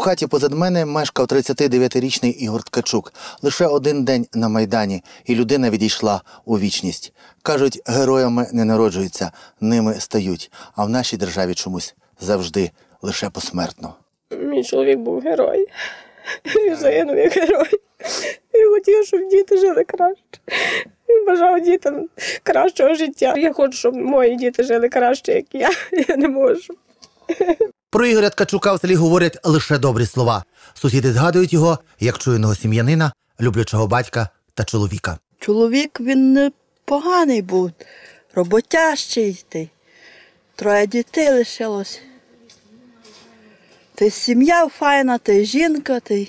хаті позад мене мешкав 39-річний Ігор Ткачук. Лише один день на майдані, і людина відійшла у вічність. Кажуть, героями не народжуються, ними стають. А в нашій державі чомусь завжди лише посмертно. Мій чоловік був герой. Він загинув як герой. Він хотів, щоб діти жили краще. Він бажав дітям кращого життя. Я хочу, щоб мої діти жили краще, як я. Я не можу. Про Ігоря Ткачука в селі говорять лише добрі слова. Сусіди згадують його як чуйного сім'янина, люблячого батька та чоловіка. Чоловік він поганий був, роботящий. Троє дітей лишилось. Й сім'я файна, й жінка, й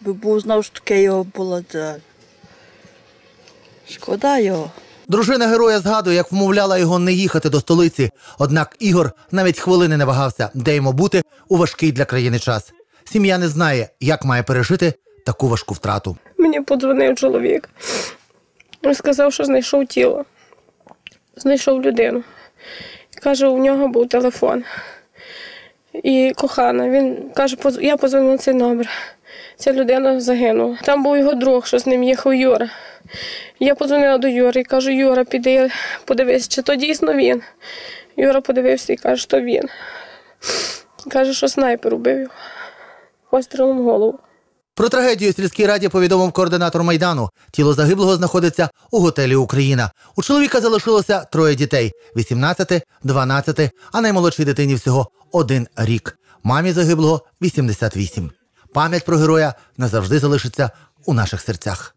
би був знову ж таки його було. Шкода його. Дружина героя згадує, як вмовляла його не їхати до столиці. Однак Ігор навіть хвилини не вагався, де йому бути у важкий для країни час. Сім'я не знає, як має пережити таку важку втрату. Мені подзвонив чоловік. Він сказав, що знайшов тіло. Знайшов людину. Каже, у нього був телефон. І кохана. Він каже, «Поз- я позвонив на цей номер. Ця людина загинула. Там був його друг, що з ним їхав Юра. Я подзвонила до Юри і кажу, Юра, піди, подивись, чи то дійсно він. Юра подивився і каже, що він. Каже, що снайпер убив його. Пострілом в голову. Про трагедію сільській раді повідомив координатор майдану. Тіло загиблого знаходиться у готелі Україна. У чоловіка залишилося троє дітей: 18, 12, а наймолодшій дитині всього один рік. Мамі загиблого 88. Пам'ять про героя назавжди залишиться у наших серцях.